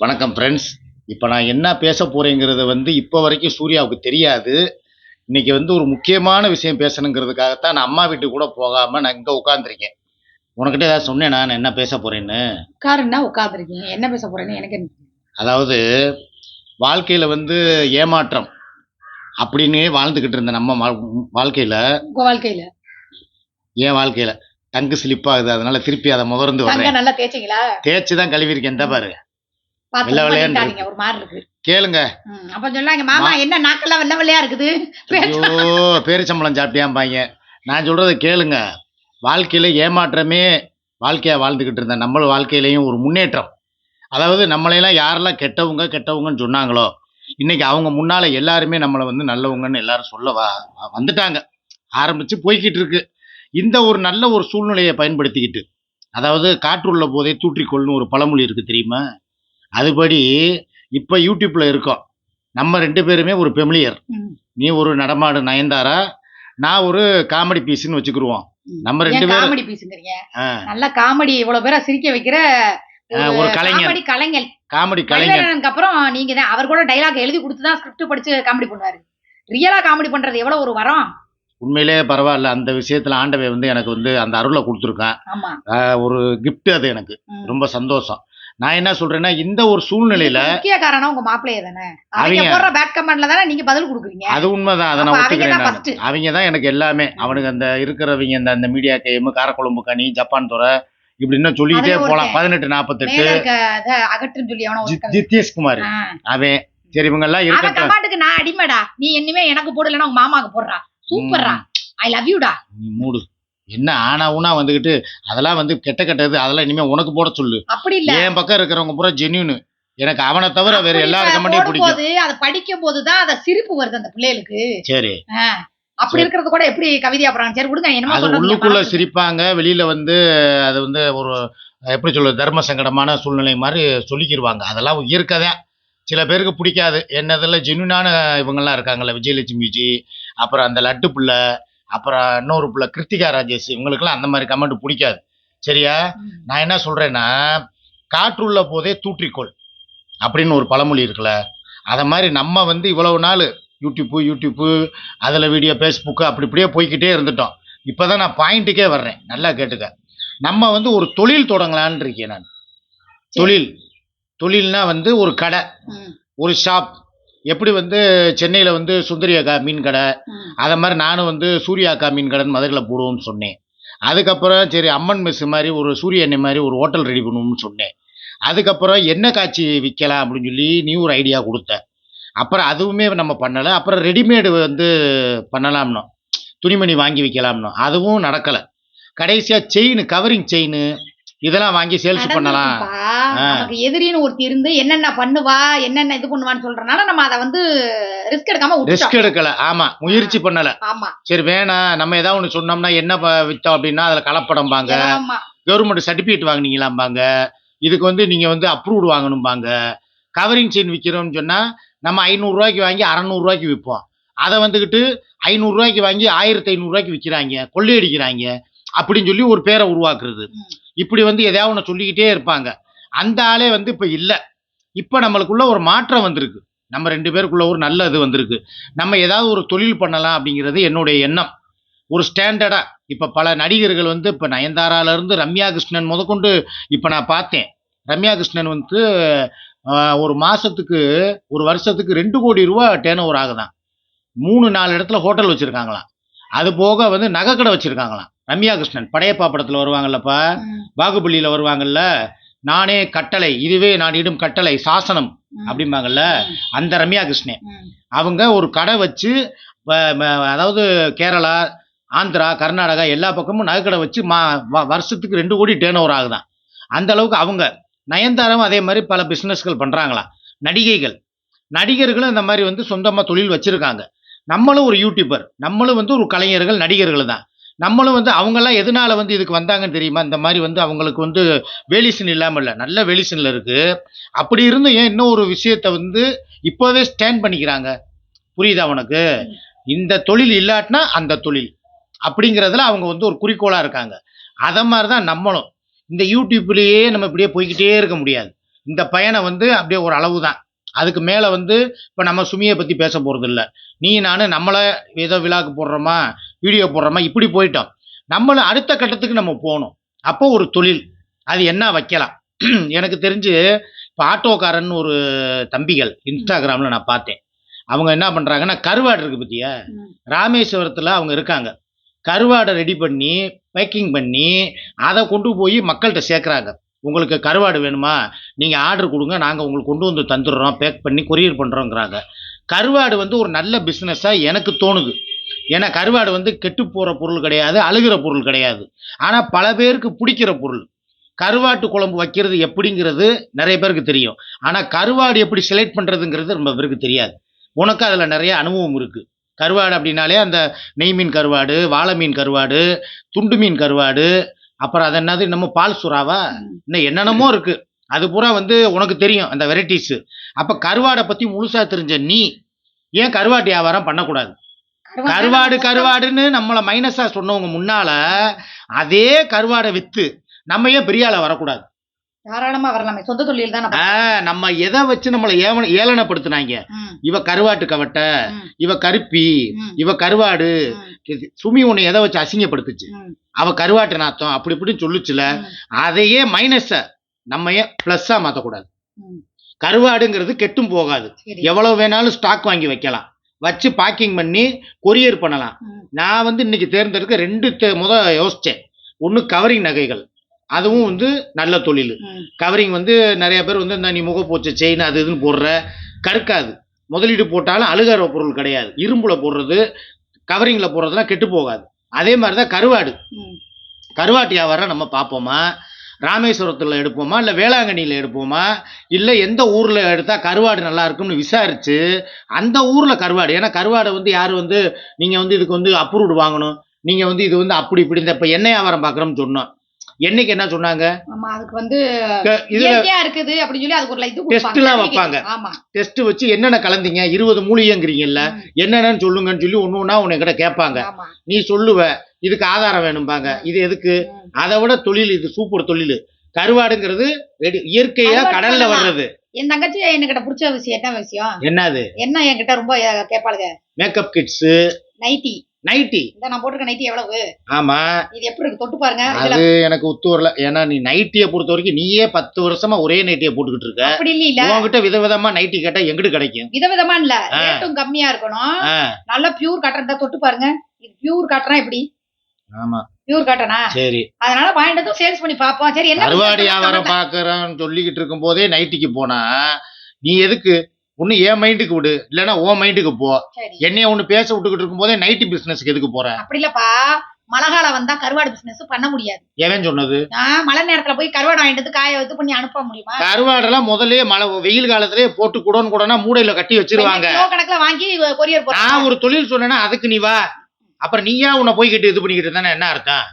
வணக்கம் ஃப்ரெண்ட்ஸ் இப்போ நான் என்ன பேச போறேங்கிறது வந்து இப்போ வரைக்கும் சூர்யாவுக்கு தெரியாது. இன்னைக்கு வந்து ஒரு முக்கியமான விஷயம் பேசணுங்கிறதுக்காகத்தான் நான் அம்மா வீட்டுக்கு கூட போகாம நான் இங்க உட்காந்துருக்கேன் உனக்கிட்ட ஏதாவது சொன்னேனா நான் என்ன பேச போறேன்னு? உட்காருன்னா உட்காந்துருக்கீங்க என்ன பேச போறேன்னு எனக்கு. அதாவது வாழ்க்கையில வந்து ஏமாற்றம் அப்படின்னு வாழ்ந்துகிட்டு இருந்த நம்ம வாழ்- வாழ்க்கையில உங்க வாழ்க்கையில? என் வாழ்க்கையில டங்கு ஸ்லிப் ஆகுது அதனால திருப்பி அதை தங்க வர்றேன். நல்லா தேய்ச்சிங்களா? தேய்ச்சி தான் கழுவிருக்கேன் இந்த பாரு ஒரு மாதிரி இருக்கு. கேளுங்க. அப்ப சொல்லாங்க மாமா என்ன நாக்கெல்லாம் வெள்ளை வெள்ளையா இருக்குது? ஐயோ பேரிச்சம்பளம் சாப்பிட்டியாம்பாங்க. நான் சொல்றதை கேளுங்க. வாழ்க்கையில ஏமாற்றமே வாழ்க்கையா வாழ்ந்துகிட்டு இருந்த நம்ம வாழ்க்கையிலையும் ஒரு முன்னேற்றம். அதாவது நம்மளையெல்லாம் யாரெல்லாம் கெட்டவங்க கெட்டவங்கன்னு சொன்னாங்களோ இன்னைக்கு அவங்க முன்னால எல்லாருமே நம்மளை வந்து நல்லவங்கன்னு எல்லாரும் சொல்லவா வந்துட்டாங்க. ஆரம்பிச்சு போய்கிட்டு இருக்கு. இந்த ஒரு நல்ல ஒரு சூழ்நிலையை பயன்படுத்திக்கிட்டு அதாவது காற்றுள்ள போதே தூற்றிக்கொள்னு ஒரு பழமொழி இருக்கு தெரியுமா? அதுபடி இப்போ யூடியூப்ல இருக்கோம். நம்ம ரெண்டு பேருமே ஒரு பெமிலியர். நீ ஒரு நடமாடு நயன்தாரா? நான் ஒரு காமெடி பீஸ்னு வச்சுக்கிருவோம். நம்ம ரெண்டு பேரும் காமெடி பீஸுங்கிறீங்க நல்ல காமெடி இவ்வளவு பேரை சிரிக்க வைக்கிற ஒரு கலைஞர். காமெடி கலைஞர் காமெடி கலைஞர் அப்புறம் நீங்க தான் அவர் கூட டைலாக் எழுதி கொடுத்து தான் ஸ்கிரிப்ட் படிச்சு காமெடி பண்ணுவாரு. ரியலா காமெடி பண்றது எவ்வளவு ஒரு வரம்? உண்மையிலே பரவாயில்ல. அந்த விஷயத்துல ஆண்டவை வந்து எனக்கு வந்து அந்த அருளை கொடுத்துருக்கான். ஒரு gift அது எனக்கு. ரொம்ப சந்தோஷம். நான் என்ன சொல்றேன்னா இந்த ஒரு சூழ்நிலையில முக்கிய காரணம் உங்க மாப்பிள்ளையே தானே? அவங்க போடுற பேட் கமெண்ட்ல தானே நீங்க பதில் கொடுக்குறீங்க? அது உண்மைதான் அதை நான் ஒத்துக்கிறேன். அவங்க தான் எனக்கு எல்லாமே. அவனுக்கு அந்த இருக்கிறவங்க இந்த அந்த மீடியா கைம் காரக்குழம்பு கனி ஜப்பான் துறை இப்படி இன்னும் சொல்லிக்கிட்டே போலாம். பதினெட்டு நாற்பத்தெட்டு ஜித்தேஷ்குமார். அவன் சரி இவங்க எல்லாம் இருக்கட்டும். நான் அடிமைடா. நீ இனிமே எனக்கு போடலன்னா உங்க மாமாக்கு போடுறா. சூப்பர்ரா. ஐ லவ் யூடா நீ மூடு. என்ன ஆனா ஊனா வந்துகிட்டு அதெல்லாம் வந்து கெட்ட கெட்டது அதெல்லாம் இனிமே உனக்கு போட சொல்லு. அப்படி இல்ல. என் பக்கம் இருக்கிறவங்க பூரா ஜென்யூனு எனக்கு அவனை தவிர வேற எல்லாரும் கமெண்டையும் பிடிக்கும் அதை படிக்கும்? போதுதான் அத சிரிப்பு வருது அந்த பிள்ளைகளுக்கு. சரி. அப்படி இருக்கிறது கூட எப்படி கவிதையா போறாங்க சரி விடுங்க என்னமோ அது உள்ளுக்குள்ள. சிரிப்பாங்க. வெளியில வந்து அது வந்து ஒரு எப்படி சொல்றது தர்ம சங்கடமான சூழ்நிலை மாதிரி சொல்லிக்கிருவாங்க. அதெல்லாம் இயற்கைதான். சில பேருக்கு பிடிக்காது. என்னதுல ஜென்யூனான இவங்கெல்லாம் இருக்காங்கல்ல விஜயலட்சுமி ஜி அப்புறம் அந்த லட்டு பிள்ளை அப்புறம் இன்னொரு பிள்ளை கிருத்திகா ராஜேஷ் இவங்களுக்கெல்லாம் அந்த மாதிரி கமெண்ட் பிடிக்காது. சரியா. நான் என்ன சொல்றேன்னா காற்றுள்ள போதே தூற்றிக்கொள் அப்படின்னு ஒரு பழமொழி இருக்குல்ல. அதை மாதிரி நம்ம வந்து இவ்வளவு நாள் யூடியூப்பு யூடியூப்பு அதில் வீடியோ ஃபேஸ்புக்கு அப்படி இப்படியே போய்க்கிட்டே இருந்துட்டோம். இப்போ தான் நான் பாயிண்ட்டுக்கே வர்றேன். நல்லா கேட்டுக்க. நம்ம வந்து ஒரு தொழில் தொடங்கலான்னு இருக்கேன் நான். தொழில். தொழில்னா வந்து ஒரு கடை. ஒரு ஷாப். எப்படி வந்து சென்னையில் வந்து சுந்தரி அக்கா மீன் கடை. அதை மாதிரி நானும் வந்து சூர்யா அக்கா மீன் கடைன்னு மதுரையில் போடுவோம்னு சொன்னேன். அதுக்கப்புறம் சரி அம்மன் மெஸ் மாதிரி ஒரு சூரிய எண்ணெய் மாதிரி ஒரு ஹோட்டல் ரெடி பண்ணுவோம்னு சொன்னேன். அதுக்கப்புறம் எண்ணெய் காய்ச்சி விற்கலாம் அப்படின்னு சொல்லி நீ ஒரு ஐடியா கொடுத்த அப்புறம் அதுவுமே நம்ம பண்ணலை. அப்புறம் ரெடிமேடு வந்து பண்ணலாம்னோ. துணிமணி வாங்கி விற்கலாம்னோ அதுவும் நடக்கலை. கடைசியாக செயின் கவரிங் செயின் இதெல்லாம் வாங்கி சேல்ஸ் பண்ணலாம். நமக்கு எதிரின்னு ஒருத்தி இருந்து என்னென்ன பண்ணுவா என்னென்ன இது பண்ணுவான்னு சொல்றதுனால நம்ம அதை வந்து ரிஸ்க் எடுக்காம ரிஸ்க் எடுக்கல. ஆமா முயற்சி பண்ணல. ஆமா. சரி வேணாம். நம்ம ஏதாவது ஒன்று சொன்னோம்னா என்ன வித்தோம் அப்படின்னா அதில் கலப்படம்பாங்க ஆமா. கவர்மெண்ட் சர்டிஃபிகேட் வாங்குனீங்களாம்பாங்க இதுக்கு வந்து நீங்கள் வந்து அப்ரூவ்டு வாங்கணும்பாங்க கவரிங் செயின் விற்கிறோம்னு சொன்னால் நம்ம ஐநூறுரூவாய்க்கு வாங்கி அறநூறுவாய்க்கு விற்போம் அதை வந்துக்கிட்டு ஐநூறுரூவாய்க்கு வாங்கி ஆயிரத்தி ஐநூறுரூவாய்க்கு விற்கிறாங்க கொள்ளையடிக்கிறாங்க அப்படின்னு சொல்லி ஒரு பேரை உருவாக்குறது. இப்படி வந்து எதையாவது ஒன்று சொல்லிக்கிட்டே இருப்பாங்க. அந்த ஆளே வந்து இப்போ இல்லை. இப்போ நம்மளுக்குள்ள ஒரு மாற்றம் வந்திருக்கு. நம்ம ரெண்டு பேருக்குள்ள ஒரு நல்ல இது வந்திருக்கு. நம்ம ஏதாவது ஒரு தொழில் பண்ணலாம் அப்படிங்கிறது என்னுடைய எண்ணம். ஒரு ஸ்டாண்டர்டாக இப்போ பல நடிகர்கள் வந்து இப்போ நயன்தாராலேருந்து ரம்யா கிருஷ்ணன் முதற்கொண்டு இப்போ நான் பார்த்தேன். ரம்யா கிருஷ்ணன் வந்து ஒரு மாதத்துக்கு ஒரு வருஷத்துக்கு ரெண்டு கோடி ரூபா டேர்ன் ஓவர் ஆகுதான். மூணு நாலு இடத்துல ஹோட்டல் வச்சுருக்காங்களாம். அது போக வந்து நகைக்கடை வச்சுருக்காங்களாம். ரம்யா கிருஷ்ணன் படையப்பா படத்துல வருவாங்கல்லப்பா பாகுபலியில வருவாங்கல்ல நானே கட்டளை இதுவே நான் இடும் கட்டளை சாசனம் அப்படிம்பாங்கல்ல அந்த ரம்யா கிருஷ்ணன். அவங்க ஒரு கடை வச்சு அதாவது கேரளா ஆந்திரா கர்நாடகா எல்லா பக்கமும் நகைக்கடை வச்சு மா வ- வருஷத்துக்கு ரெண்டு கோடி டேர்ன் ஓவர் ஆகுதான். அந்த அளவுக்கு அவங்க நயன்தாராவும் அதே மாதிரி பல பிஸ்னஸ்கள் பண்ணுறாங்களாம் நடிகைகள். நடிகர்களும் இந்த மாதிரி வந்து சொந்தமாக தொழில் வச்சுருக்காங்க. நம்மளும் ஒரு யூடியூபர் நம்மளும் வந்து ஒரு கலைஞர்கள் நடிகர்கள் தான். நம்மளும் வந்து அவங்கெல்லாம் எதனால வந்து இதுக்கு வந்தாங்கன்னு தெரியுமா? இந்த மாதிரி வந்து அவங்களுக்கு வந்து வேலிசன் இல்லாமல் இல்லை. நல்ல வேலிசனில் இருக்குது அப்படி இருந்து ஏன் இன்னும் ஒரு விஷயத்தை வந்து இப்போவே ஸ்டாண்ட் பண்ணிக்கிறாங்க? புரியுதா உனக்கு? இந்த தொழில் இல்லாட்டினா அந்த தொழில். அப்படிங்கிறதுல அவங்க வந்து ஒரு குறிக்கோளாக இருக்காங்க. அதை மாதிரி தான் நம்மளும். இந்த யூடியூப்லேயே நம்ம இப்படியே போய்க்கிட்டே இருக்க முடியாது. இந்த பயனை வந்து அப்படியே ஒரு அளவு தான் அதுக்கு மேலே வந்து இப்போ நம்ம சுமியை பற்றி பேச போகிறது இல்லை நீ நான் நம்மளை ஏதோ விழாக்கு போடுறோமா? வீடியோ போடுறோமா இப்படி போயிட்டோம். நம்மள அடுத்த கட்டத்துக்கு நம்ம போகணும். அப்போ ஒரு தொழில். அது என்ன வைக்கலாம்? எனக்கு தெரிஞ்சு இப்போ ஆட்டோக்காரன் ஒரு தம்பிகள் இன்ஸ்டாகிராமில் நான் பார்த்தேன். அவங்க என்ன பண்ணுறாங்கன்னா கருவாடு இருக்கு பத்தியா? ம். ராமேஸ்வரத்தில் அவங்க இருக்காங்க. கருவாடை ரெடி பண்ணி பேக்கிங் பண்ணி அதை கொண்டு போய் மக்கள்கிட்ட சேர்க்குறாங்க. உங்களுக்கு கருவாடு வேணுமா? நீங்கள் ஆர்டர் கொடுங்க நாங்கள் உங்களுக்கு கொண்டு வந்து தந்துடுறோம் பேக் பண்ணி கொரியர் பண்ணுறோங்கிறாங்க கருவாடு வந்து ஒரு நல்ல பிஸ்னஸாக எனக்கு தோணுது. ஏன்னா கருவாடு வந்து கெட்டு போகிற பொருள் கிடையாது அழுகிற பொருள் கிடையாது. ஆனால் பல பேருக்கு பிடிக்கிற பொருள். கருவாட்டு குழம்பு வைக்கிறது எப்படிங்கிறது நிறைய பேருக்கு தெரியும். ஆனால் கருவாடு எப்படி செலக்ட் பண்ணுறதுங்கிறது ரொம்ப பேருக்கு தெரியாது. உனக்கு அதில் நிறைய அனுபவம் இருக்குது கருவாடு அப்படின்னாலே அந்த நெய் மீன் கருவாடு வாழை மீன் கருவாடு துண்டு மீன் கருவாடு அப்புறம் அது என்னது நம்ம பால் சுறாவா? இன்னும் என்னென்னமோ இருக்குது அது பூரா வந்து உனக்கு தெரியும் அந்த வெரைட்டிஸு அப்போ கருவாடை பற்றி முழுசா தெரிஞ்ச நீ ஏன் கருவாட்டு வியாபாரம் பண்ணக்கூடாது? கருவாடு கருவாடுன்னு நம்மள மைனஸா சொன்னவங்க முன்னால அதே கருவாடை வித்து நம்ம ஏன் பெரிய ஆளா வரக்கூடாது? தாராளமா வரலாமே. சொந்த தொழில் தான் நம்ம எதை வச்சு நம்மளை ஏவன ஏளனப்படுத்துனாங்க? இவ கருவாட்டு கவட்டை இவ கருப்பி இவ கருவாடு. சுமி உன்னை எதை வச்சு அசிங்கப்படுத்துச்சு? அவ கருவாட்டு நாத்தம் அப்படி இப்படின்னு சொல்லுச்சுல அதையே மைனஸ நம்ம ஏன் பிளஸ்ஸா மாத்தக்கூடாது? கருவாடுங்கிறது கெட்டும் போகாது. எவ்வளவு வேணாலும் ஸ்டாக் வாங்கி வைக்கலாம். வச்சு பேக்கிங் பண்ணி கொரியர் பண்ணலாம். நான் வந்து இன்னைக்கு தேர்ந்தெடுக்க ரெண்டு முத யோசிச்சேன். ஒன்று கவரிங் நகைகள். அதுவும் வந்து நல்ல தொழில். கவரிங் வந்து நிறைய பேர் வந்து இந்த நீ முகப்பூச்சை செயின் அது இதுன்னு போடுற. கருக்காது முதலீடு போட்டாலும் அழுகிற பொருள் கிடையாது. இரும்புல போடுறது கவரிங்கில் போடுறதுலாம் கெட்டு போகாது. அதே மாதிரி தான் கருவாடு கருவாட்டு வியாபாரம் நம்ம பார்ப்போமா? ராமேஸ்வரத்தில் எடுப்போமா இல்லை வேளாங்கண்ணியில் எடுப்போமா? இல்லை எந்த ஊரில் எடுத்தால் கருவாடு நல்லா இருக்கும்னு விசாரித்து அந்த ஊரில் கருவாடு ஏன்னா கருவாடை வந்து யார் வந்து நீங்கள் வந்து இதுக்கு வந்து அப்ரூவ்டு வாங்கணும். நீங்கள் வந்து இது வந்து அப்படி இப்படி இந்த இப்போ எண்ணெய் வியாபாரம் பார்க்குறோம்னு சொன்னோம். என்னைக்கு என்ன சொன்னாங்க? ஆமா அதுக்கு வந்து இயற்கையா இருக்குது அப்படின்னு சொல்லி அதுக்கு ஒரு இது எல்லாம் வைப்பாங்க. ஆமா. டெஸ்ட் வச்சு என்னென்ன கலந்தீங்க? இருபது மூலிகைங்கிறீங்கல்ல. என்னென்னு சொல்லுங்கன்னு சொல்லி ஒன்று ஒன்றா உன்னை கிட்ட கேட்பாங்க. நீ சொல்லுவ. இதுக்கு ஆதாரம் வேணும்பாங்க. இது எதுக்கு. அதை விட தொழில் இது சூப்பர் தொழில். கருவாடுங்கிறது இயற்கையா கடல்ல. வர்றது. என் தங்கச்சி என்கிட்ட பிடிச்ச விஷயம் என்ன விஷயம்? என்னது? என்ன என்கிட்ட ரொம்ப கேட்பாளுங்க மேக்கப் கிட்ஸ் நைட்டி. நைட்டி. இந்த நான் போட்டிருக்க நைட்டி எவ்வளவு? ஆமா. இது எப்படி இருக்கு? தொட்டு பாருங்க. அது எனக்கு ஒத்து வரல. ஏன்னா நீ நைட்டியை பொறுத்த வரைக்கும் நீயே பத்து வருஷமா ஒரே நைட்டியை போட்டுக்கிட்டு இருக்க. அப்படி இல்ல இல்ல. உன்கிட்ட விதவிதமா நைட்டி கேட்டா எங்கிட்டு கிடைக்கும்? விதவிதமா இல்ல. ரேட்டும் கம்மியா இருக்கணும். நல்லா பியூர் காட்டன் தான் தொட்டு பாருங்க. இது பியூர் காட்டனா எப்படி? ஆமா. பியூர் காட்டனா சரி. அதனால வாங்கிட்டு வந்து சேல்ஸ் பண்ணி பாப்போம். சரி என்ன கருவாடு வியாபாரம் பாக்குறேன்னு சொல்லிக்கிட்டு இருக்கும் போதே நைட்டிக்கு போனா நீ எதுக்கு? ஒண்ணு என் மைண்டுக்கு விடு. இல்லைன்னா உன் மைண்டுக்கு போ. என்னைய ஒண்ணு பேச விட்டுக்கிட்டு இருக்கும் போதே நைட்டி பிசினஸ்க்கு எதுக்கு போற? அப்படி இல்லப்பா. மழை காலம் வந்தா கருவாடு பிசினஸ் பண்ண முடியாது. எவன் சொன்னது? மழை நேரத்துல போய் கருவாடு வாங்கிட்டு வந்து காய இது பண்ணி அனுப்ப முடியுமா? கருவாடெல்லாம் முதல்லயே மழை வெயில் காலத்திலேயே போட்டு குடோன் குடோனா மூடையில கட்டி வச்சிருவாங்க. கிலோ கணக்குல வாங்கி கொரியர் நான் ஒரு தொழில் சொன்னேன்னா அதுக்கு நீ வா. அப்புறம் நீயா உன்னை போய்கிட்டு இது பண்ணிக்கிட்டு தானே என்ன அர்த்தம்?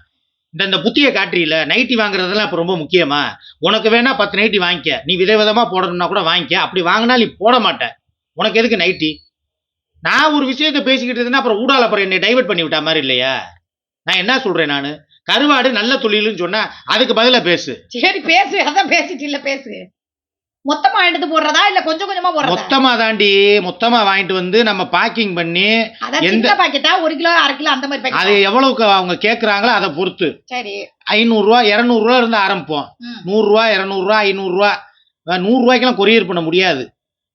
இந்த இந்த புத்தியை காட்டுறீல நைட்டி வாங்குறதெல்லாம் இப்போ ரொம்ப முக்கியமா? உனக்கு வேணா பத்து நைட்டி வாங்கிக்க. நீ விதவிதமா போடணும்னா கூட வாங்கிக்க. அப்படி வாங்கினா நீ போட மாட்டேன் உனக்கு எதுக்கு நைட்டி? நான் ஒரு விஷயத்த பேசிக்கிட்டு இருந்தேன்னா அப்புறம் ஊடால அப்புறம் என்னை டைவெர்ட் பண்ணி விட்டா மாதிரி இல்லையா? நான் என்ன சொல்கிறேன் நான்? கருவாடு நல்ல தொழில்னு சொன்னா அதுக்கு பதிலாக பேசு. சரி பேசு. அதான் பேசிட்டு இல்லை பேசு. மொத்தமா வாங்கிட்டு வந்து போடுறதா இல்ல கொஞ்சம் கொஞ்சமா போடுறதா? மொத்தமா தாண்டி மொத்தமா வாங்கிட்டு வந்து நம்ம பேக்கிங் பண்ணி எந்த- பாக்கெட்டா ஒரு கிலோ அரை கிலோ அந்த மாதிரி அது எவ்வளவுக்கு அவங்க கேக்குறாங்களோ அதை பொறுத்து. சரி. ஐநூறுரூவா இரநூறுவா இருந்து ஆரம்பிப்போம். ம். நூறுரூவா இரநூறுவா ஐநூறுரூவா. நூறுரூவாய்க்கெல்லாம் கொரியர் பண்ண முடியாது.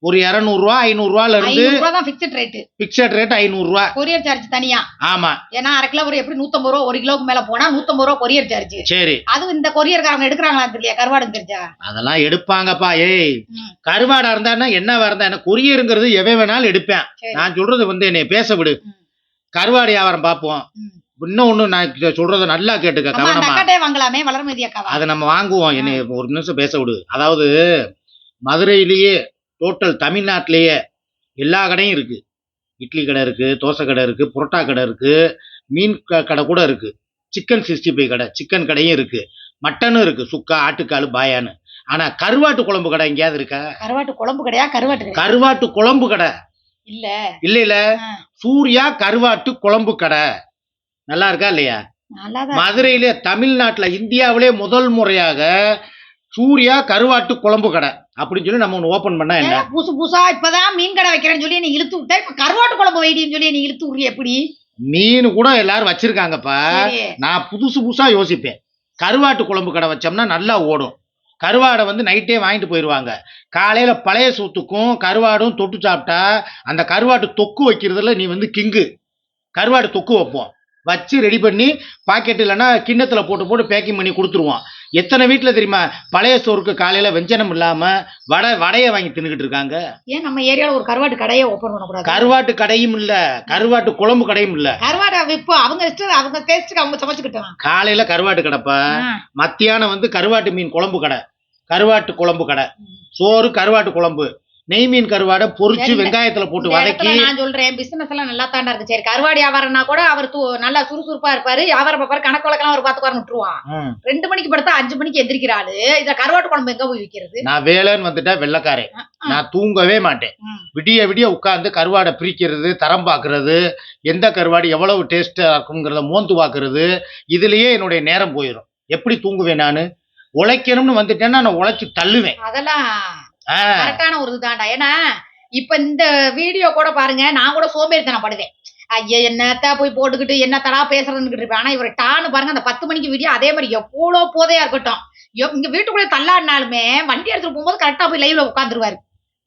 ஒரு இரநூறுவா ஐநூறுரூவால இருந்து தான் பிக்சட் ரேட்டு பிக்சட் ரேட் ஐநூறுரூவா கொரியர் சார்ஜ் தனியா. ஆமா. ஏன்னா அரை கிலோ ஒரு எப்படி நூத்தம்பது ரூபா ஒரு கிலோக்கு மேல போனா நூத்தம்பது ரூபா கொரியர் சார்ஜ் சரி. அது இந்த கொரியர்காரங்க எடுக்கிறாங்களா தெரியல கருவாடு தெரிஞ்சா? அதெல்லாம் எடுப்பாங்கப்பா. ஏய். கருவாடா இருந்தா என்னவா இருந்தா என்ன? கொரியருங்கிறது எவன் வேணாலும் எடுப்பேன். நான் சொல்றது வந்து என்னை பேச விடு. கருவாடு வியாபாரம் பார்ப்போம். இன்னும் ஒண்ணு நான் சொல்றத நல்லா கேட்டுக்க கவனமா. வாங்கலாமே வளர்மதி அக்காவா? அதை நம்ம வாங்குவோம். என்னை ஒரு நிமிஷம் பேச விடு. அதாவது மதுரையிலேயே டோட்டல் தமிழ்நாட்டிலேயே எல்லா கடையும் இருக்கு. இட்லி கடை இருக்கு தோசை கடை இருக்கு புரோட்டா கடை இருக்கு மீன் க- கடை கூட இருக்கு. சிக்கன் சிக்ஸ்டி ஃபைவ் கடை சிக்கன் கடையும் இருக்கு. மட்டனும் இருக்கு சுக்கா ஆட்டுக்கால் பாயான்னு. ஆனா கருவாட்டு குழம்பு கடை எங்கேயாவது இருக்கா? கருவாட்டு குழம்பு கிடையா? கருவாட்டு கருவாட்டு குழம்பு கடை. இல்ல. இல்ல இல்ல. சூர்யா கருவாட்டு குழம்பு கடை. நல்லா இருக்கா இல்லையா? மதுரையிலே தமிழ்நாட்டுல இந்தியாவிலே முதல் முறையாக சூர்யா கருவாட்டு குழம்பு கடை. அப்படின்னு சொல்லி நம்ம ஒன்று ஓப்பன் பண்ணா என்ன? புதுசு புதுசா இப்பதான் மீன் கடை வைக்கிறேன்னு சொல்லி நீ இழுத்து விட்ட இப்ப கருவாட்டு குழம்பு வைடின்னு சொல்லி நீ இழுத்து விடுறிய எப்படி? மீன் கூட எல்லாரும் வச்சிருக்காங்கப்பா. சரி. நான் புதுசு புதுசா யோசிப்பேன். கருவாட்டு குழம்பு கடை வச்சோம்னா நல்லா ஓடும். கருவாடை வந்து நைட்டே வாங்கிட்டு போயிடுவாங்க காலையில பழைய சூத்துக்கும் கருவாடும் தொட்டு சாப்பிட்டா அந்த கருவாட்டு தொக்கு வைக்கிறதுல நீ வந்து கிங்கு. கருவாடு தொக்கு வைப்போம். வச்சு ரெடி பண்ணி பாக்கெட் இல்லைன்னா கிண்ணத்துல போட்டு போட்டு பேக்கிங் பண்ணி கொடுத்துருவோம். எத்தனை வீட்டில் தெரியுமா? பழைய சோறுக்கு காலையில வெஞ்சனம் இல்லாம வடை வடையை வாங்கி தின்னுக்கிட்டு இருக்காங்க. ஏன் நம்ம ஏரியால ஒரு கருவாட்டு கடையை ஓபன் பண்ணக்கூடாது? கருவாட்டு கடையும் இல்ல. கருவாட்டு குழம்பு கடையும் இல்ல. கருவாடை விற்போ அவங்க இஷ்டம் அவங்க டேஸ்ட்டுக்கு அவங்க சமைச்சுக்கிட்டோம் காலையில கருவாட்டு கடைப்பா. மத்தியானம் வந்து கருவாட்டு மீன் குழம்பு கடை. கருவாட்டு குழம்பு கடை. சோறு கருவாட்டு குழம்பு. நெய் மீன் கருவாடை என்ன? வெங்காயத்துல போட்டு வதக்கி நான் சொல்றேன் பிசினஸ் எல்லாம் நல்லா தாண்டா இருக்கு. சரி கருவாடு வியாபாரம்னா கூட அவர் நல்லா சுறுசுறுப்பா இருப்பாரு. வியாபாரம் பார்ப்பாரு கணக்கு வழக்கெல்லாம் அவர் பாத்துக்காரன் விட்டுருவான். ரெண்டு மணிக்கு படுத்தா அஞ்சு மணிக்கு எந்திரிக்கிறாரு. இத கருவாட்டு குழம்பு எங்க போய் விக்கிறது? நான் வேலைன்னு வந்துட்டா வெள்ளக்காரன். நான் தூங்கவே மாட்டேன். விடிய விடிய உட்கார்ந்து கருவாடை பிரிக்கிறது தரம் பார்க்கறது எந்த கருவாடு எவ்வளவு டேஸ்டா இருக்குங்கிறத மோந்து பார்க்கறது இதுலயே என்னுடைய நேரம் போயிடும் எப்படி தூங்குவேன் நான்? உழைக்கணும்னு வந்துட்டேன்னா நான் உழைச்சு தள்ளுவேன். அதெல்லாம் கரெக்டான ஒரு இதுதான்டா. ஏன்னா இப்ப இந்த வீடியோ கூட பாருங்க நான் கூட சோம்பேறித்தனம் படுவேன் ஐயா என்னத்த போய் போட்டுக்கிட்டு என்னத்தடா பேசுறதுன்னு இருப்பேன். ஆனா இவர் டான்னு பாருங்க அந்த பத்து மணிக்கு வீடியோ அதே மாதிரி எவ்வளோ போதையா இருக்கட்டும். இங்க வீட்டுக்குள்ளே தள்ளாடினாலுமே வண்டி எடுத்துட்டு போகும்போது கரெக்டா போய் லைவ்ல உட்காந்துருவாரு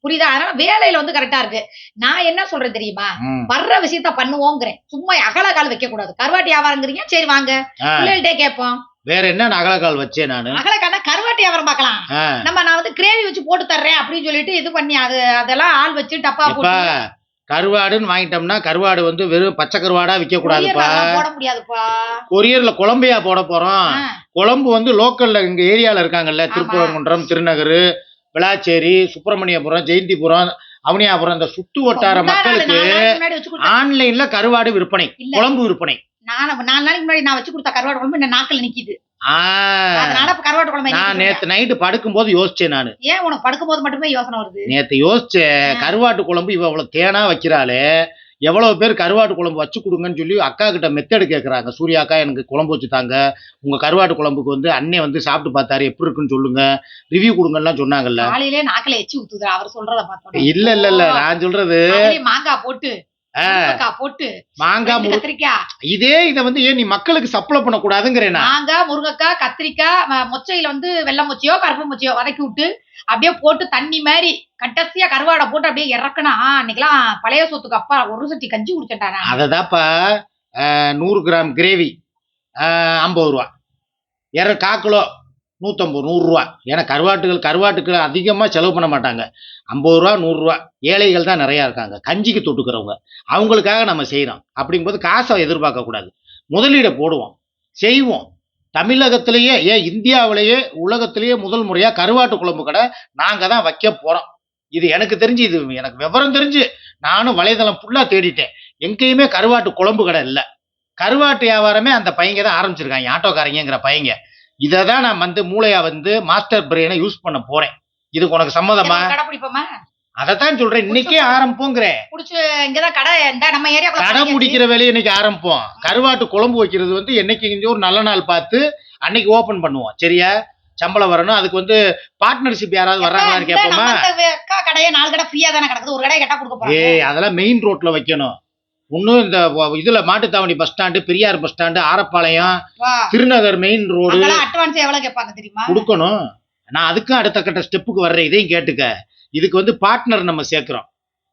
புரியுதா? அதனால வேலையில வந்து கரெக்டா இருக்கு. நான் என்ன சொல்றேன் தெரியுமா? வர்ற விஷயத்த பண்ணுவோங்கிறேன். சும்மா அகல கால் வைக்க கூடாது கருவாட்டு வியாபாரங்கிறீங்க சரி வாங்க. ஆ. பிள்ளைகள்ட்டே கேட்போம். வேற என்ன நகலக்கால் வச்சேன் நானு? அகல கால்னா கருவாட்டு வியாபாரம் பார்க்கலாம் நம்ம நான் வந்து கிரேவி வச்சு போட்டு தர்றேன் அப்படின்னு சொல்லிட்டு இது பண்ணி அது அதெல்லாம் ஆள் வச்சு டப்பா போட்டு. கருவாடுன்னு வாங்கிட்டோம்னா கருவாடு வந்து வெறும் பச்சை கருவாடா விற்க கூடாதுப்பா அதெல்லாம் போட முடியாதுப்பா. கொரியர்ல குழம்பையா போட போறோம். குழம்பு வந்து லோக்கல்ல இங்க ஏரியால இருக்காங்கல்ல திருப்பரங்குன்றம் திருநகர் விளாச்சேரி சுப்பிரமணியபுரம் ஜெயந்திபுரம் அவனியாபுரம் இந்த சுத்து வட்டார மக்களுக்கு ஆன்லைன்ல கருவாடு விற்பனை. குழம்பு விற்பனை. நாலு நாளைக்கு முன்னாடி நான் வச்சு கொடுத்த கருவாடு குழம்பு இந்த நாக்கில் நிக்குது. என்ன நேத்து நைட்டு படுக்கும்போது யோசிச்சேன் நானு. ஏன் உனக்கு படுக்கும் போது மட்டுமே யோசனை வருது? நேத்து யோசிச்சேன். கருவாட்டு குழம்பு இவ அவ்வளவு தேனா வைக்கிறாளே. எவ்வளவு பேர் கருவாட்டு குழம்பு வச்சு கொடுங்கன்னு சொல்லி அக்கா கிட்ட மெத்தடு கேக்குறாங்க. சூர்யா அக்கா எனக்கு குழம்பு வச்சு தாங்க. உங்க கருவாட்டு குழம்புக்கு வந்து அண்ணே வந்து சாப்பிட்டு பார்த்தாரு. எப்படி இருக்குன்னு சொல்லுங்க. ரிவ்யூ கொடுங்கலாம் சொன்னாங்கல்ல. காலையிலே நாக்கில எச்சி ஊத்துது அவர் சொல்றத பார்த்தோம் இல்ல இல்ல இல்ல. நான் சொல்றது மாங்காய் போட்டு போட்டு மாங்காய் கத்திரிக்காய் இதே இத வந்து ஏன் நீ மக்களுக்கு சப்ளை பண்ணக்கூடாதுங்கிறேன்? மாங்காய் முருங்கைக்காய் கத்திரிக்காய் மொச்சையில வந்து வெள்ளை மொச்சையோ கருப்பு மொச்சையோ வதக்கி விட்டு அப்படியே போட்டு தண்ணி மாதிரி கட்டசியா கருவாடை போட்டு அப்படியே இறக்குனா அன்னைக்கெல்லாம் பழைய சோத்துக்கு அப்பா ஒரு சட்டி கஞ்சி குடிச்சேன்டா நான் அததாப்பா நூறு கிராம் கிரேவி ஐம்பது ரூபா. இற கால் கிலோ நூற்றம்பது நூறுரூவா ஏன்னா கருவாட்டுகள் கருவாட்டுக்கு அதிகமாக செலவு பண்ண மாட்டாங்க. ஐம்பது ரூபா நூறுரூவா ஏழைகள் தான் நிறையா இருக்காங்க. கஞ்சிக்கு தொட்டுக்கிறவங்க. அவங்களுக்காக நம்ம செய்கிறோம் அப்படிங்கும்போது காசை எதிர்பார்க்கக்கூடாது. முதலீடை போடுவோம். செய்வோம். தமிழகத்திலேயே ஏன் இந்தியாவிலேயே உலகத்திலேயே முதல் முறையாக கருவாட்டு குழம்பு கடை நாங்கள் தான் வைக்க போகிறோம் இது எனக்கு தெரிஞ்சு இது எனக்கு விவரம் தெரிஞ்சு நானும் வலைதளம் ஃபுல்லாக தேடிட்டேன். எங்கேயுமே கருவாட்டு குழம்பு கடை இல்லை. கருவாட்டு வியாபாரமே அந்த பையங்க தான் ஆரம்பிச்சிருக்காங்க. ஆட்டோக்காரங்கிற பையங்க இதை தான் நான் வந்து மூளையா வந்து மாஸ்டர் பிரெயினை யூஸ் பண்ண போறேன். இதுக்கு உனக்கு சம்மதமா? கடை பிடிப்போமா? அதைத்தான் சொல்றேன். இன்னைக்கே ஆரம்பிப்போங்கிறேன் குடிச்சு இங்கதான் கடை இந்த நம்ம ஏரியா கடை முடிக்கிற வேலையை இன்னைக்கு ஆரம்பிப்போம். கருவாட்டு குழம்பு வைக்கிறது வந்து என்னைக்கு இங்க ஒரு நல்ல நாள் பார்த்து அன்னைக்கு ஓபன் பண்ணுவோம். சரியா? சம்பளம் வரணும். அதுக்கு வந்து பார்ட்னர்ஷிப் யாராவது வர்றாங்களான்னு கேட்போமா கடையே நாலு கடை ஃப்ரீயா தானே கிடக்குது. ஒரு கடை கேட்டா கொடுக்க ஏய் அதெல்லாம் மெயின் ரோட்ல வைக்கணும். இன்னும் இந்த இதுல Mattuthavani bus stand Periyar bus stand Arappalayam. Thirunagar main road advance எவ்வளவு கேட்பாங்க தெரியுமா? கொடுக்கணும். நான் அதுக்கும் அடுத்த கட்ட ஸ்டெப்புக்கு வர்றேன். இதையும் கேட்டுக்க. இதுக்கு வந்து பார்ட்னர் நம்ம சேர்க்கிறோம்.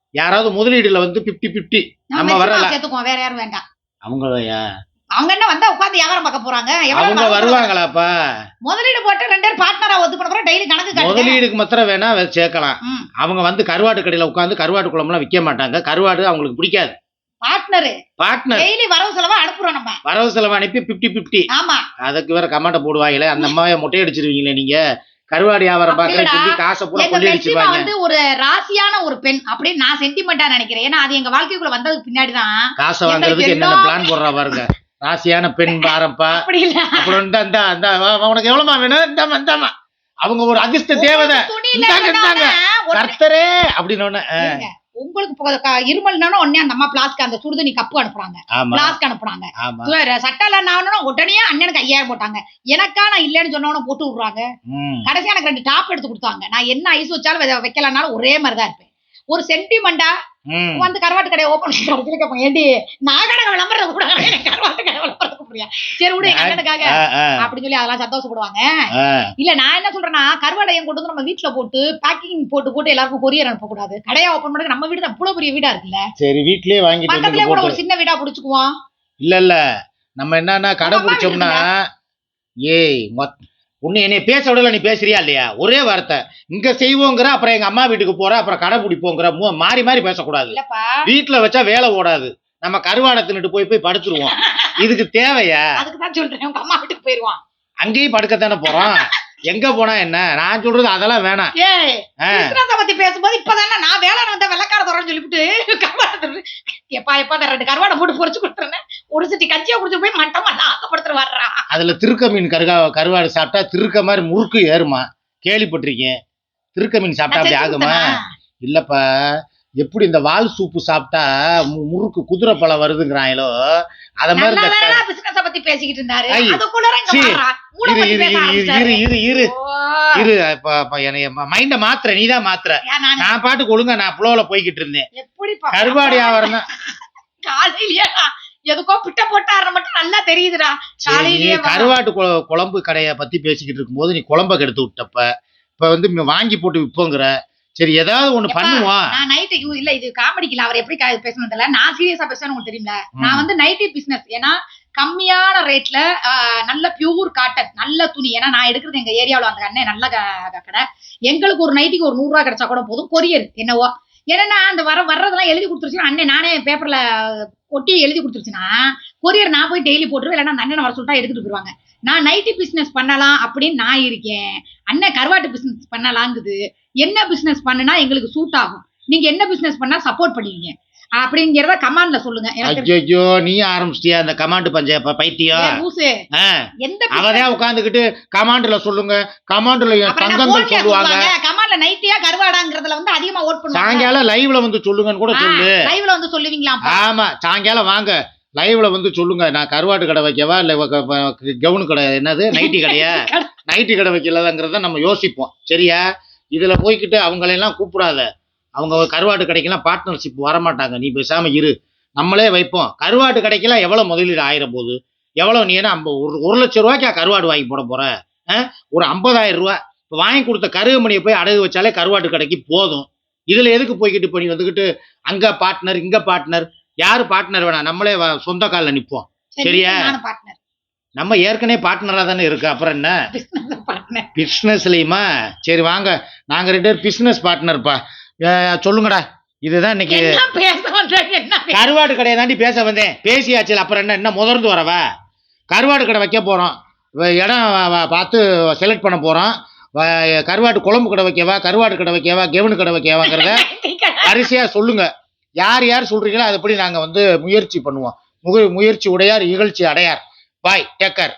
யாராவது முதலீடுல வந்து 50 50 நம்ம வரல. சேர்த்துக்குவோம். வேற யாரும் வேண்டாம். அவங்க அவங்க என்ன வந்தா உட்கார்ந்து வியாபாரம் பார்க்க போறாங்க? அவங்க வரவு- வருவாங்களாப்பா? முதலீடு போட்டு ரெண்டு பேரும் பார்ட்னரா ஒத்து பண்ண டெய்லி கணக்கு முதலீடுக்கு மாத்திரம் வேணா சேர்க்கலாம். அவங்க வந்து கருவாட்டு கடையில உட்காந்து கருவாட்டு குழம்புலாம் விற்க மாட்டாங்க. கருவாடு அவங்களுக்கு பிடிக்காது. பார்ட்னரு பார்ட்னர் டெய்லி வரவு செலவா அனுப்புறோம் நம்ம. வரவு செலவு அனுப்பி 50 50 ஆமா. அதுக்கு வேற கமாண்ட போடுவாங்களே அந்த அம்மாவை மொட்டை அடிச்சிருவீங்களே நீங்க. கருவாடு வியாபாரம் பாக்குறேன்னு சொல்லி காசை பூரா கொள்ளி அடிச்சிருவாங்க. வந்து ஒரு ராசியான ஒரு பெண் அப்படின்னு நான் சென்டிமெண்டா நினைக்கிறேன். ஏன்னா அது எங்க வாழ்க்கைக்குள்ள வந்ததுக்கு பின்னாடிதான். காசை வாங்குறதுக்கு என்னென்ன பிளான் போடுறா பாருங்க. ராசியான பெண் பாரப்பா அப்படி இல்ல. அப்புறம் இந்த வா, உனக்கு எவ்வளவுமா வேணும்? இந்தாம்மா இந்தாம்மா. அவங்க ஒரு அதிர்ஷ்ட தேவதை. கர்த்தரே அப்படின்னு ஒண்ணு. உங்களுக்கு இப்போ க- இருமல்னா உடனே அந்த அம்மா பிளாஸ்க் அந்த சுடுதண்ணி கப்பு அனுப்புறாங்க. பிளாஸ்க் அனுப்புறாங்க. சட்டால நான் உடனே அண்ணனுக்கு ஐயாயிரம் போட்டாங்க. எனக்கா நான் இல்லைன்னு சொன்னவன போட்டு விடுறாங்க. கடைசியா எனக்கு ரெண்டு டாப் எடுத்து கொடுத்தாங்க. நான் என்ன ஐஸ் வச்சாலும் வைக்கலனாலும் ஒரே மாதிரி தான் இருப்பேன். ஒரு சென்டிமெண்டா. வந்து கருவாட்டு கடையை ஓபன் பண்ணி கேட்பாங்க ஏண்டி நான் கடை விளம்பரம் கூட கருவாட்டு கடை விளம்பரம் முடியாது சரி விடு அண்ணனுக்காக அப்படின்னு சொல்லி அதெல்லாம் சந்தோஷப்படுவாங்க. இல்ல நான் என்ன சொல்றேன்னா கருவாடையை கொண்டு வந்து நம்ம வீட்டுல போட்டு பேக்கிங் போட்டு போட்டு எல்லாருக்கும் கொரியர் அனுப்ப கூடாது கடையா ஓபன் பண்ணி நம்ம வீடு தான் இவ்வளவு பெரிய வீடா இருக்குல்ல? சரி வீட்லயே வாங்கிட்டு வந்து பக்கத்துலயே கூட ஒரு சின்ன வீடா புடிச்சுக்குவோம் இல்ல இல்ல. நம்ம என்னன்னா கடை பிடிச்சோம்னா ஏய் மொத்- உன்னை என்னைய பேச விடல நீ பேசுறியா இல்லையா? ஒரே வார்த்தை. இங்க செய்வோங்கிற அப்புறம் எங்க அம்மா வீட்டுக்கு போற அப்புறம் கடை பிடிப்போங்கிற மூ- மாறி மாறி பேசக்கூடாது. வீட்டுல வச்சா வேலை ஓடாது. நம்ம கருவாடை தின்னுட்டு போய் போய் படுத்துருவோம். இதுக்கு தேவையா? அதுக்கு தான் சொல்றேன். உங்க அம்மா வீட்டுக்கு போயிருவான். அங்கேயும் படுக்கத்தானே போறோம்? எங்க போனா என்ன? நான் சொல்றது அதெல்லாம் வேணாம். ஏய். கிருஷ்ணாத்தை பத்தி பேசும்போது இப்பதானே நான் வேளாண் வந்த வெள்ளக்கார தரேன்னு சொல்லிவிட்டு கருவாடை எப்பா எப்பா அந்த ரெண்டு கருவாடை போட்டு பொரிச்சு கொடுத்துருந்தேன் ஒரு சிட்டி கஞ்சியா குடிச்சு போய் மட்டமா நாக்கப்படுத்துட்டு வர்றா அதுல திருக்க மீன் கருகா கருவாடு சாப்பிட்டா திருக்க மாதிரி முறுக்கு ஏறுமா. கேள்விப்பட்டிருக்கேன். திருக்க மீன் சாப்பிட்டா அப்படி ஆகுமா? இல்லப்பா. எப்படி இந்த வால் சூப்பு சாப்பிட்டா முறுக்கு குதிரை பழம் வருதுங்கிறாங்களோ அத மாதிரி இந்த பத்தி பேசிக்கிட்டு இருந்தாரு. இரு இரு இரு இரு என்னைய மைண்ட மாத்துற நீதான் மாத்துற. ஏன் நானு. பாட்டுக்கு ஒழுங்கா நான் புலோல போய்கிட்டு இருந்தேன். எப்படி கருவாடு தான் காலையிலயே? எதுக்கோ பிட்ட போட்டாரு மட்டும் நல்லா தெரியுதுடா. காலையிலயே. கருவாட்டு குழ- குழம்பு கடைய பத்தி பேசிக்கிட்டு இருக்கும்போது நீ குழம்ப கெடுத்து விட்டப்ப இப்ப வந்து வாங்கி போட்டு விப்போங்கிற. சரி ஏதாவது ஒண்ணு எப்பா, பண்ணுவோம் நான் நைட்டு இல்ல இது காமெடிக்கல அவர் எப்படி பேசணும் தெரியல. நான் சீரியஸா பேசுறேன் உங்களுக்கு தெரியுமில. நான் வந்து நைட்டி பிசினஸ் ஏன்னா கம்மியான ரேட்ல நல்ல பியூர் காட்டன் நல்ல துணி. ஏன்னா நான் எடுக்கிறது எங்க ஏரியாவுல அந்த அண்ணன் நல்ல கடை. எங்களுக்கு ஒரு நைட்டிக்கு ஒரு நூறு ரூபா கிடைச்சா கூட போதும். கொரியர் என்னவோ. ஏன்னா அந்த வர வர்றதெல்லாம் எழுதி கொடுத்துருச்சுன்னா அண்ணன் நானே பேப்பர்ல ஒட்டி எழுதி கொடுத்துருச்சுன்னா கொரியர் நான் போய் டெய்லி போட்டுருவேன். இல்லைன்னா அந்த அண்ணனை வர சொல்லிட்டா எடுத்துட்டு போயிருவாங்க நான் நைட்டி பிசினஸ் பண்ணலாம் அப்படின்னு நான் இருக்கேன். அண்ணன் கருவாட்டு பிசினஸ் பண்ணலாங்குது. என்ன பிசினஸ் பண்ணுனா எங்களுக்கு சூட் ஆகும். நீங்க என்ன பிசினஸ் பண்ணா சப்போர்ட் பண்ணுவீங்க. அப்படிங்கறத கமாண்ட்ல சொல்லுங்க. ஐயோ நீ ஆரம்பிச்சிட்டியா அந்த கமாண்டு பஞ்ச பைத்தியம்? எந்த அவதான் உட்காந்துக்கிட்டு கமாண்டுல சொல்லுங்க. கமாண்டுல தங்கங்கள் சொல்லுவாங்க, கமாண்ட்ல நைட்டியா கருவாடாங்கிறதுல வந்து அதிகமா ஓட் பண்ணுவாங்க. சாயங்காலம் லைவ்ல வந்து சொல்லுங்கன்னு கூட சொல்லு. லைவ்ல வந்து சொல்லுவீங்களா ஆமா சாயங்காலம் வாங்க. லைவ்ல வந்து சொல்லுங்க நான் கருவாட்டு கடை வைக்கவா இல்ல கவுனு கடை என்னது நைட்டி கடையா? நைட்டி கடை வைக்கலங்கிறத நம்ம யோசிப்போம். சரியா? இதுல போய்க்கிட்டு அவங்களெல்லாம் கூப்பிடாத. அவங்க கருவாட்டு கடைக்கெல்லாம் பார்ட்னர்ஷிப் வரமாட்டாங்க. நீ பேசாம இரு. நம்மளே வைப்போம். கருவாட்டு கடைக்கெல்லாம் எவ்வளவு முதலீடு ஆயிரம் போகுது எவ்வளவு நீ என்ன ஐம்ப- ஒரு ஒரு லட்சம் ரூபாய்க்கா கருவாடு வாங்கி போட ஆ? ஒரு ஐம்பதாயிரம் ரூபாய். இப்போ வாங்கி கொடுத்த கருகமணியை போய் அடகு வச்சாலே கருவாட்டு கடைக்கு போதும். இதுல எதுக்கு போய்கிட்டு இப்போ நீ வந்துக்கிட்டு அங்க பார்ட்னர் இங்க பார்ட்னர் யாரு பார்ட்னர் வேணாம் நம்மளே சொந்த காலில் நிப்போம். சரியா? நம்ம ஏற்கனவே பார்ட்னரா தானே இருக்கு. அப்புறம் என்ன? பிஸ்னஸ்லயுமா சரி வாங்க. நாங்க ரெண்டு பேரும் பிஸ்னஸ் பார்ட்னர்ப்பா சொல்லுங்கடா. இதுதான் இன்னைக்கு கருவாடு கடையை தாண்டி பேச வந்தேன். பேசியாச்சு. அப்புறம் என்ன? என்ன முதர்ந்து வரவா? கருவாடு கடை வைக்க போறோம். வ- இடம் பார்த்து செலக்ட் பண்ண போறோம். வ- கருவாட்டு குழம்பு கடை வைக்கவா? கருவாடு கடை வைக்கவா? கெவனு கடை வைக்கவாங்கிறத வரிசையா சொல்லுங்க. யார் யார் சொல்றீங்களோ அதுபடி நாங்கள் வந்து முயற்சி பண்ணுவோம். முக முயற்சி உடையார் இகழ்ச்சி அடையார். பாய் டேக்கர்